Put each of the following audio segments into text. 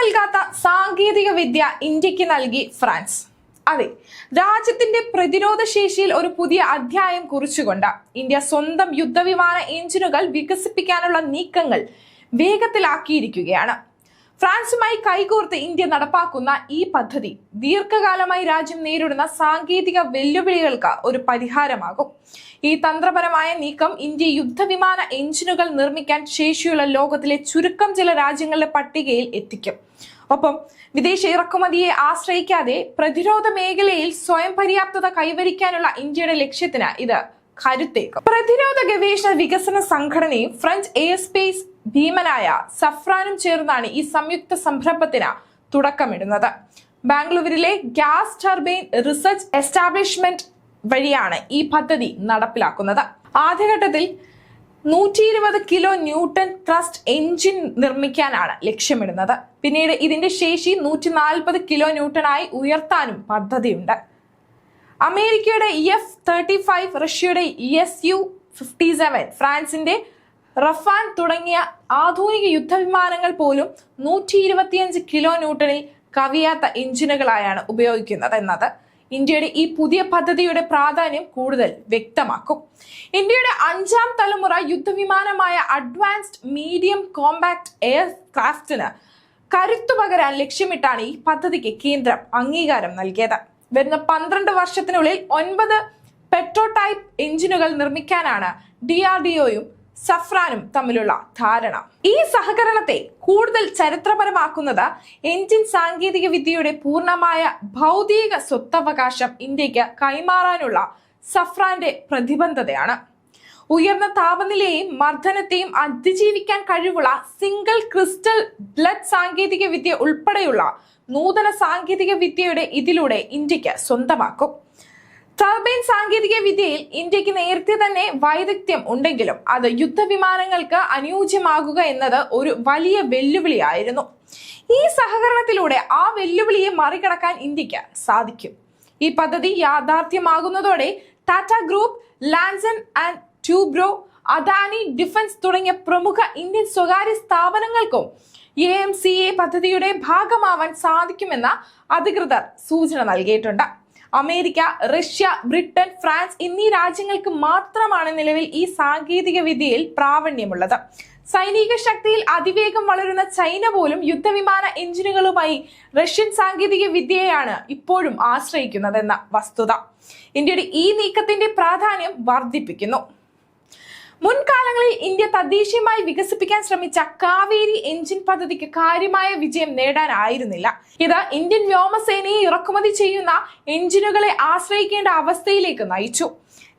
നൽകാത്ത സാങ്കേതിക വിദ്യ ഇന്ത്യയ്ക്ക് നൽകി ഫ്രാൻസ്. അതെ രാജ്യത്തിന്റെ പ്രതിരോധ ശേഷിയിൽ ഒരു പുതിയ അധ്യായം കുറിച്ചുകൊണ്ട് ഇന്ത്യ സ്വന്തം യുദ്ധവിമാന എഞ്ചിനുകൾ വികസിപ്പിക്കാനുള്ള നീക്കങ്ങൾ വേഗത്തിലാക്കിയിരിക്കുകയാണ്. ഫ്രാൻസുമായി കൈകോർത്ത് ഇന്ത്യ നടപ്പാക്കുന്ന ഈ പദ്ധതി ദീർഘകാലമായി രാജ്യം നേരിടുന്ന സാങ്കേതിക വെല്ലുവിളികൾക്ക് ഒരു പരിഹാരമാകും. ഈ തന്ത്രപരമായ നീക്കം ഇന്ത്യ യുദ്ധവിമാന എഞ്ചിനുകൾ നിർമ്മിക്കാൻ ശേഷിയുള്ള ലോകത്തിലെ ചുരുക്കം ചില രാജ്യങ്ങളുടെ പട്ടികയിൽ എത്തിക്കും. ഒപ്പം വിദേശ ഇറക്കുമതിയെ ആശ്രയിക്കാതെ പ്രതിരോധ മേഖലയിൽ സ്വയം പര്യാപ്തത കൈവരിക്കാനുള്ള ഇന്ത്യയുടെ ലക്ഷ്യത്തിന് ഇത് കരുത്തേക്കും പ്രതിരോധ ഗവേഷണ വികസന സംഘടനയും ഫ്രഞ്ച് എയർസ്പേസ് ഭീമനായ സഫ്രാനും ചേർന്നാണ് ഈ സംയുക്ത സംരംഭത്തിന് തുടക്കമിടുന്നത്. ബാംഗ്ലൂരിലെ ഗ്യാസ് ടർബൈൻ റിസർച്ച് എസ്റ്റാബ്ലിഷ്മെന്റ് വഴിയാണ് ഈ പദ്ധതി നടപ്പിലാക്കുന്നത്. ആദ്യഘട്ടത്തിൽ നൂറ്റി ഇരുപത് കിലോ ന്യൂട്ടൺ ത്രസ്റ്റ് എഞ്ചിൻ നിർമ്മിക്കാനാണ് ലക്ഷ്യമിടുന്നത്. പിന്നീട് ഇതിന്റെ ശേഷി നൂറ്റി നാൽപ്പത് കിലോ ന്യൂട്ടണായി ഉയർത്താനും പദ്ധതിയുണ്ട്. അമേരിക്കയുടെ എഫ് തേർട്ടി ഫൈവ് റഷ്യയുടെ എസ് യു ഫിഫ്റ്റി സെവൻ ഫ്രാൻസിന്റെ റഫാൻ തുടങ്ങിയ ആധുനിക യുദ്ധവിമാനങ്ങൾ പോലും നൂറ്റി ഇരുപത്തിയഞ്ച് കിലോ ന്യൂട്ടണിൽ കവിയാത്ത എഞ്ചിനുകളായാണ് ഉപയോഗിക്കുന്നത് എന്നത് ഇന്ത്യയുടെ ഈ പുതിയ പദ്ധതിയുടെ പ്രാധാന്യം കൂടുതൽ വ്യക്തമാക്കും. ഇന്ത്യയുടെ അഞ്ചാം തലമുറ യുദ്ധവിമാനമായ അഡ്വാൻസ്ഡ് മീഡിയം കോമ്പാക്ട് എയർ ക്രാഫ്റ്റിന് കരുത്തു പകരാൻ ലക്ഷ്യമിട്ടാണ് ഈ പദ്ധതിക്ക് കേന്ദ്രം അംഗീകാരം നൽകിയത്. വരുന്ന പന്ത്രണ്ട് വർഷത്തിനുള്ളിൽ ഒൻപത് പെട്രോടൈപ്പ് എഞ്ചിനുകൾ നിർമ്മിക്കാനാണ് ഡി ആർ ഡി ഒയും സഫ്രാനും തമ്മിലുള്ള ധാരണ. ഈ സഹകരണത്തെ കൂടുതൽ ചരിത്രപരമാക്കുന്നത് എഞ്ചിൻ സാങ്കേതിക വിദ്യയുടെ പൂർണമായ ഭൗതിക സ്വത്തവകാശം ഇന്ത്യയ്ക്ക് കൈമാറാനുള്ള സഫ്രാന്റെ പ്രതിബദ്ധതയാണ് ഉയർന്ന താപനിലയെയും മർദ്ദനത്തെയും അതിജീവിക്കാൻ കഴിവുള്ള സിംഗിൾ ക്രിസ്റ്റൽ ബ്ലഡ് സാങ്കേതിക വിദ്യ ഉൾപ്പെടെയുള്ള നൂതന സാങ്കേതിക വിദ്യയുടെ ഇതിലൂടെ ഇന്ത്യയ്ക്ക് സ്വന്തമാക്കും. ടർബൈൻ സാങ്കേതിക വിദ്യയിൽ ഇന്ത്യയ്ക്ക് നേരത്തെ തന്നെ വൈദഗ്ധ്യം ഉണ്ടെങ്കിലും അത് യുദ്ധവിമാനങ്ങൾക്ക് അനുയോജ്യമാകുക എന്നത് ഒരു വലിയ വെല്ലുവിളിയായിരുന്നു. ഈ സഹകരണത്തിലൂടെ ആ വെല്ലുവിളിയെ മറികടക്കാൻ ഇന്ത്യയ്ക്ക് സാധിക്കും. ഈ പദ്ധതി യാഥാർത്ഥ്യമാകുന്നതോടെ Tata group Larsen and Toubro Adani defence തുടങ്ങിയ പ്രമുഖ ഇന്ത്യൻ സ്വകാര്യ സ്ഥാപനങ്ങൾക്കും എ എം സി എ പദ്ധതിയുടെ ഭാഗമാവാൻ സാധിക്കുമെന്ന അധികൃതർ സൂചന നൽകിയിട്ടുണ്ട്. അമേരിക്ക റഷ്യ ബ്രിട്ടൻ ഫ്രാൻസ് എന്നീ രാജ്യങ്ങൾക്ക് മാത്രമാണ് നിലവിൽ ഈ സാങ്കേതിക വിദ്യയിൽ പ്രാവീണ്യമുള്ളത്. സൈനിക ശക്തിയിൽ അതിവേഗം വളരുന്ന ചൈന പോലും യുദ്ധവിമാന എഞ്ചിനുകളുമായി റഷ്യൻ സാങ്കേതിക വിദ്യയാണ് ഇപ്പോഴും ആശ്രയിക്കുന്നതെന്ന വസ്തുത. ഇന്ത്യയുടെ ഈ നീക്കത്തിന്റെ പ്രാധാന്യം വർദ്ധിപ്പിക്കുന്നു. മുൻകാലങ്ങളിൽ ഇന്ത്യ തദ്ദേശീയമായി വികസിപ്പിക്കാൻ ശ്രമിച്ച കാവേരി എഞ്ചിൻ പദ്ധതിക്ക് കാര്യമായ വിജയം നേടാനായിരുന്നില്ല. ഇത് ഇന്ത്യൻ വ്യോമസേനയെ ഇറക്കുമതി ചെയ്യുന്ന എഞ്ചിനുകളെ ആശ്രയിക്കേണ്ട അവസ്ഥയിലേക്ക് നയിച്ചു.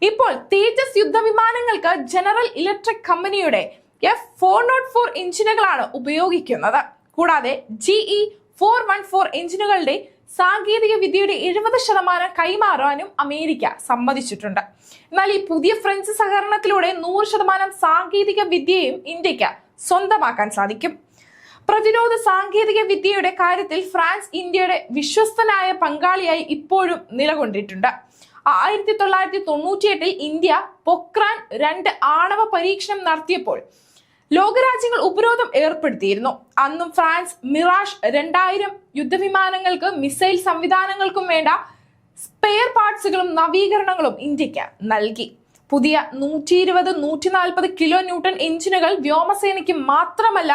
ഇപ്പോൾ തേജസ് യുദ്ധവിമാനങ്ങൾക്ക് ജനറൽ ഇലക്ട്രിക് കമ്പനിയുടെ എഫ് ഫോർ നോട്ട് ഫോർ എഞ്ചിനുകളാണ് ഉപയോഗിക്കുന്നത്. കൂടാതെ ജിഇ ഫോർ വൺ ഫോർ എഞ്ചിനുകളുടെ സാങ്കേതിക വിദ്യയുടെ എഴുപത് ശതമാനം കൈമാറാനും അമേരിക്ക സമ്മതിച്ചിട്ടുണ്ട്. എന്നാൽ ഈ പുതിയ ഫ്രഞ്ച് സഹകരണത്തിലൂടെ നൂറ് ശതമാനം സാങ്കേതിക വിദ്യയും ഇന്ത്യയ്ക്ക് സ്വന്തമാക്കാൻ സാധിക്കും. പ്രതിരോധ സാങ്കേതിക വിദ്യയുടെ കാര്യത്തിൽ ഫ്രാൻസ് ഇന്ത്യയുടെ വിശ്വസ്തനായ പങ്കാളിയായി ഇപ്പോഴും നിലകൊണ്ടിട്ടുണ്ട്. ആയിരത്തി തൊള്ളായിരത്തി തൊണ്ണൂറ്റിയെട്ടിൽ ഇന്ത്യ പൊക്രാൻ രണ്ട് ആണവ പരീക്ഷണം നടത്തിയപ്പോൾ ലോകരാജ്യങ്ങൾ ഉപരോധം ഏർപ്പെടുത്തിയിരുന്നു. അന്നും ഫ്രാൻസ് മിറാഷ് രണ്ടായിരം യുദ്ധവിമാനങ്ങൾക്ക് മിസൈൽ സംവിധാനങ്ങൾക്കും വേണ്ട സ്പെയർ പാർട്സുകളും നവീകരണങ്ങളും ഇന്ത്യയ്ക്ക് നൽകി. പുതിയ നൂറ്റി ഇരുപത് നൂറ്റി നാൽപ്പത് കിലോ ന്യൂട്ടൺ എഞ്ചിനുകൾ വ്യോമസേനയ്ക്ക് മാത്രമല്ല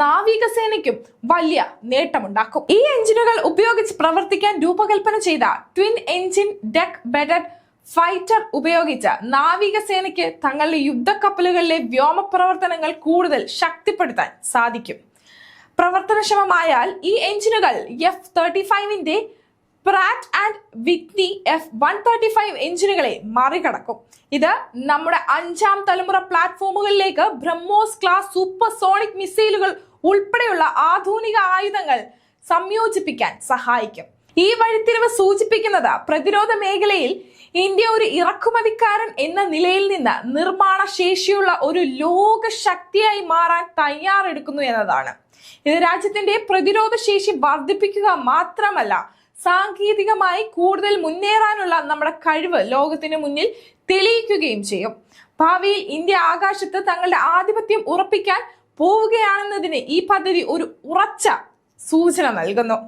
നാവികസേനയ്ക്കും വലിയ നേട്ടമുണ്ടാക്കും. ഈ എഞ്ചിനുകൾ ഉപയോഗിച്ച് പ്രവർത്തിക്കാൻ രൂപകൽപ്പന ചെയ്ത twin engine deck based fighter ഉപയോഗിച്ച നാവികസേനയ്ക്ക് തങ്ങളുടെ യുദ്ധക്കപ്പലുകളിലെ വ്യോമ പ്രവർത്തനങ്ങൾ കൂടുതൽ ശക്തിപ്പെടുത്താൻ സാധിക്കും. പ്രവർത്തനക്ഷമമായാൽ ഈ എഞ്ചിനുകൾ F thirty ഫൈവിന്റെ Pratt and Whitney F one thirty five എഞ്ചിനുകളെ മറികടക്കും. ഇത് നമ്മുടെ അഞ്ചാം തലമുറ പ്ലാറ്റ്ഫോമുകളിലേക്ക് ബ്രഹ്മോസ് ക്ലാസ് സൂപ്പർ സോണിക് മിസൈലുകൾ ഉൾപ്പെടെയുള്ള ആധുനിക ആയുധങ്ങൾ സംയോജിപ്പിക്കാൻ സഹായിക്കും. ഈ വഴിത്തിരിവ് സൂചിപ്പിക്കുന്നത് പ്രതിരോധ മേഖലയിൽ ഇന്ത്യ ഒരു ഇറക്കുമതിക്കാരൻ എന്ന നിലയിൽ നിന്ന് നിർമ്മാണ ശേഷിയുള്ള ഒരു ലോക ശക്തിയായി മാറാൻ തയ്യാറെടുക്കുന്നു എന്നതാണ്. ഇത് രാജ്യത്തിന്റെ പ്രതിരോധ ശേഷി വർദ്ധിപ്പിക്കുക മാത്രമല്ല സാങ്കേതികമായി കൂടുതൽ മുന്നേറാനുള്ള നമ്മുടെ കഴിവ് ലോകത്തിന് മുന്നിൽ തെളിയിക്കുകയും ചെയ്യും. ഭാവിയിൽ ഇന്ത്യ ആകാശത്ത് തങ്ങളുടെ ആധിപത്യം ഉറപ്പിക്കാൻ പോവുകയാണെന്നതിന് ഈ പദ്ധതി ഒരു ഉറച്ച സൂചന നൽകുന്നു.